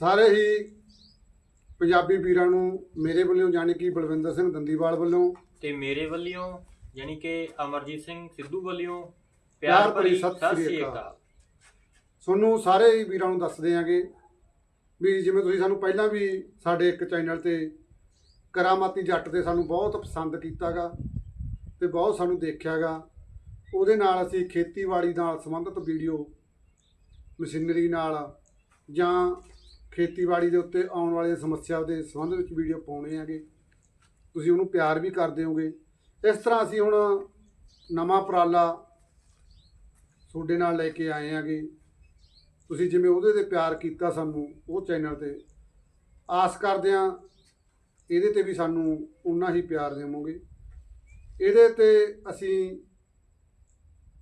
ਸਾਰੇ ਹੀ ਪੰਜਾਬੀ ਵੀਰਾਂ ਨੂੰ ਮੇਰੇ ਵੱਲੋਂ ਜਾਣੀ ਕਿ ਬਲਵਿੰਦਰ ਸਿੰਘ ਦੰਦੀਵਾਲ ਵੱਲੋਂ ਤੇ ਮੇਰੇ ਵੱਲੋਂ ਯਾਨੀ ਕਿ ਅਮਰਜੀਤ ਸਿੰਘ ਸਿੱਧੂ ਵੱਲੋਂ ਪਿਆਰ ਭਰੀ ਸਤਿ ਸ੍ਰੀ। ਅਕਾਲ ਤੁਹਾਨੂੰ ਸਾਰੇ ਹੀ ਵੀਰਾਂ ਨੂੰ ਦੱਸਦੇ ਆਂਗੇ ਵੀ ਜਿਵੇਂ ਤੁਸੀਂ ਸਾਨੂੰ ਪਹਿਲਾਂ ਵੀ ਸਾਡੇ ਇੱਕ ਚੈਨਲ ਤੇ ਕਰਾਮਾਤੀ ਜੱਟ ਤੇ ਸਾਨੂੰ ਬਹੁਤ ਪਸੰਦ ਕੀਤਾਗਾ ਤੇ ਬਹੁਤ ਸਾਨੂੰ ਦੇਖਿਆਗਾ ਉਹਦੇ ਨਾਲ ਅਸੀਂ ਖੇਤੀਬਾੜੀ ਨਾਲ ਸੰਬੰਧਿਤ ਵੀਡੀਓ ਮਸ਼ੀਨਰੀ ਨਾਲ ਜਾਂ ਖੇਤੀਬਾੜੀ ਦੇ ਉੱਤੇ ਆਉਣ ਵਾਲੇ ਸਮੱਸਿਆ ਦੇ ਸੰਬੰਧ ਵਿੱਚ ਵੀਡੀਓ ਪਾਉਣੇ ਹੈਗੇ। ਤੁਸੀਂ ਉਹਨੂੰ ਪਿਆਰ ਵੀ ਕਰਦੇ ਹੋਗੇ। ਇਸ ਤਰ੍ਹਾਂ ਅਸੀਂ ਹੁਣ ਨਵਾਂ ਉਪਰਾਲਾ ਤੁਹਾਡੇ ਨਾਲ ਲੈ ਕੇ ਆਏ ਹੈਗੇ। ਤੁਸੀਂ ਜਿਵੇਂ ਉਹਦੇ ਤੇ ਪਿਆਰ ਕੀਤਾ ਸਾਨੂੰ ਉਹ ਚੈਨਲ ਤੇ। ਆਸ ਕਰਦੇ ਹਾਂ ਇਹਦੇ ਤੇ ਵੀ ਸਾਨੂੰ ਉਨਾ ਹੀ ਪਿਆਰ ਦੇਵੋਗੇ। ਇਹਦੇ ਤੇ ਅਸੀਂ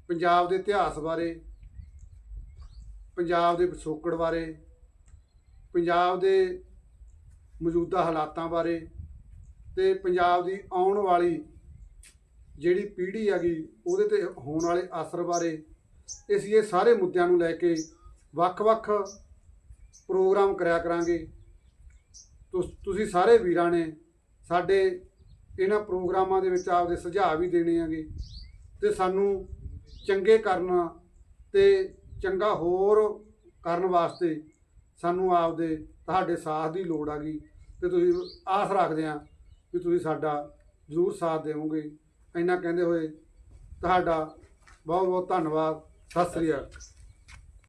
ਪੰਜਾਬ ਦੇ ਇਤਿਹਾਸ ਬਾਰੇ, ਪੰਜਾਬ ਦੇ ਪਿਛੋਕੜ ਬਾਰੇ ਪੰਜਾਬ ਦੇ ਮੌਜੂਦਾ ਹਾਲਾਤਾਂ ਬਾਰੇ ਤੇ ਪੰਜਾਬ ਦੀ ਆਉਣ ਵਾਲੀ ਜਿਹੜੀ ਪੀੜ੍ਹੀ ਹੈਗੀ, ਉਹਦੇ ਤੇ ਹੋਣ ਵਾਲੇ ਅਸਰ ਬਾਰੇ ਅਸੀਂ ਇਹ ਸਾਰੇ ਮੁੱਦਿਆਂ ਨੂੰ ਲੈ ਕੇ ਵੱਖ-ਵੱਖ ਪ੍ਰੋਗਰਾਮ ਕਰਿਆ ਕਰਾਂਗੇ। ਤੁਸੀਂ ਸਾਰੇ ਵੀਰਾਂ ਨੇ ਸਾਡੇ ਇਹਨਾਂ ਪ੍ਰੋਗਰਾਮਾਂ ਦੇ ਵਿੱਚ ਆਪਦੇ ਸੁਝਾਅ ਵੀ ਦੇਣੇ ਆਗੇ ਤੇ ਸਾਨੂੰ ਚੰਗੇ ਕਰਨ ਤੇ ਚੰਗਾ ਹੋਰ ਕਰਨ ਵਾਸਤੇ ਸਾਨੂੰ ਆਪਦੇ ਤੁਹਾਡੇ ਸਾਥ ਦੀ ਲੋੜ ਆ ਗਈ ਤੇ ਤੁਸੀਂ ਆਸ ਰੱਖਦੇ ਆ ਵੀ ਤੁਸੀਂ ਸਾਡਾ ਜ਼ਰੂਰ ਸਾਥ ਦੇਵੋਗੇ। ਇੰਨਾ ਕਹਿੰਦੇ ਹੋਏ ਤੁਹਾਡਾ ਬਹੁਤ ਬਹੁਤ ਧੰਨਵਾਦ। ਸਤਿ ਸ੍ਰੀ ਅਕਾਲ।